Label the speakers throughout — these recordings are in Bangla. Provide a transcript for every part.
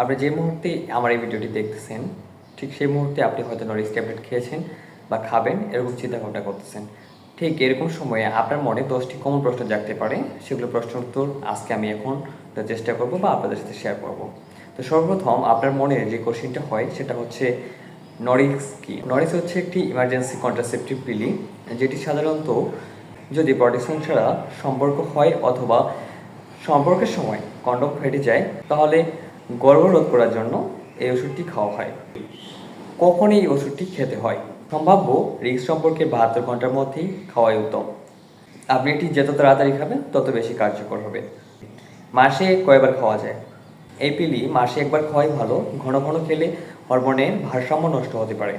Speaker 1: আপনি যে মুহূর্তে আমার এই ভিডিওটি দেখতেছেন, ঠিক সেই মুহূর্তে আপনি হয়তো নরিস ট্যাবলেট খেয়েছেন বা খাবেন, এরকম চিন্তা ভাবনা করতেছেন। ঠিক এরকম সময়ে আপনার মনে দশটি কমন প্রশ্ন জাগতে পারে, সেগুলো প্রশ্নের উত্তর আজকে আমি এখন চেষ্টা করব বা আপনাদের সাথে শেয়ার করব। তো সর্বপ্রথম আপনার মনে যে কোশ্চেনটা হয়, সেটা হচ্ছে নরিক্স কি? নরিক্স হচ্ছে একটি ইমার্জেন্সি কন্ট্রাসেপটিভ পিলি যেটি সাধারণত যদি প্রটেকশন ছাড়া সম্পর্ক হয় অথবা সম্পর্কের সময় কন্ডম ফেটে যায়, তাহলে গর্ভরোধ করার জন্য এই ওষুধটি খাওয়া হয়। কখন এই ওষুধটি খেতে হয়? সম্ভাব্য রিস্ক সম্পর্কে বাহাত্তর ঘণ্টার মধ্যেই খাওয়াই উত্তম। আপনি এটি যত তাড়াতাড়ি খাবেন, তত বেশি কার্যকর হবে। মাসে কয়বার খাওয়া যায়? এই পিলি মাসে একবার খাওয়াই ভালো। ঘন ঘন খেলে হরমোনের ভারসাম্য নষ্ট হতে পারে।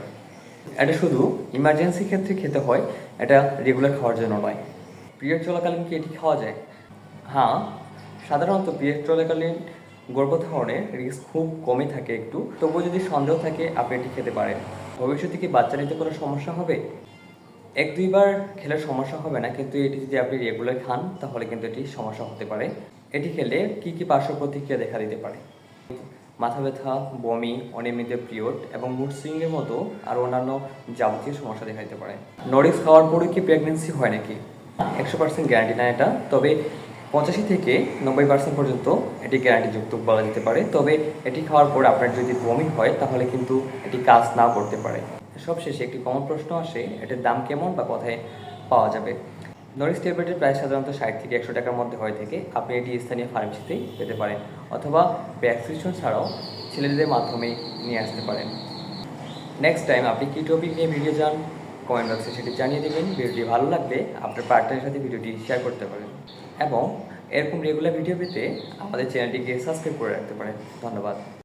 Speaker 1: এটা শুধু ইমার্জেন্সি ক্ষেত্রে খেতে হয়, এটা রেগুলার খাওয়ার জন্য নয়। পিরিয়ড চলাকালীন কি এটি খাওয়া যায়? হ্যাঁ সাধারণত পিরিয়ড চলাকালীন গর্ভধারণের রিস্ক খুব কমই থাকে একটু। তবুও যদি সন্দেহ থাকে, আপনি এটি খেতে পারেন। ভবিষ্যতে কি বাচ্চা নিতে কোনো সমস্যা হবে? এক দুইবার খেলে সমস্যা হবে না, কিন্তু এটি যদি আপনি রেগুলার খান, তাহলে কিন্তু এটি সমস্যা হতে পারে। এটি খেলে কি কি পার্শ্ব প্রতিক্রিয়া দেখা দিতে পারে? মাথা ব্যথা, বমি, অনিয়মিত পিরিয়ড এবং মুড সুইংয়ের মতো আর অন্যান্য যাবতীয় সমস্যা দেখা দিতে পারে। নরিক্স খাওয়ার পরে কি প্রেগনেন্সি হয় নাকি? একশো পার্সেন্ট গ্যারান্টি না এটা। তবে পঁচাশি থেকে নব্বই পার্সেন্ট পর্যন্ত এটি গ্যারান্টিযুক্ত বলা যেতে পারে। তবে এটি খাওয়ার পর আপনার যদি বমি হয়, তাহলে কিন্তু এটি কাজ না করতে পারে। সবশেষে একটি কমন প্রশ্ন আসে, এটির দাম কেমন বা কোথায় পাওয়া যাবে? নরিস ট্যাবলেটের প্রায় সাধারণত ষাট থেকে একশো টাকার মধ্যে হয়ে থাকে। আপনি এটি স্থানীয় ফার্মেসিতেই পেতে পারেন অথবা প্রেসক্রিপশন ছাড়াও ছেলেদের মাধ্যমে নিয়ে আসতে পারেন। নেক্সট টাইম আপনি কী টপিক নিয়ে ভিডিও চান কমেন্ট বক্সে সেটি জানিয়ে দেবেন। ভিডিওটি ভালো লাগলে আপনার পার্টনারের সাথে ভিডিওটি শেয়ার করতে পারেন। এবং এরকম রেগুলার ভিডিও পেতে আমাদের চ্যানেলটিকে সাবস্ক্রাইব করে রাখতে পারেন। ধন্যবাদ।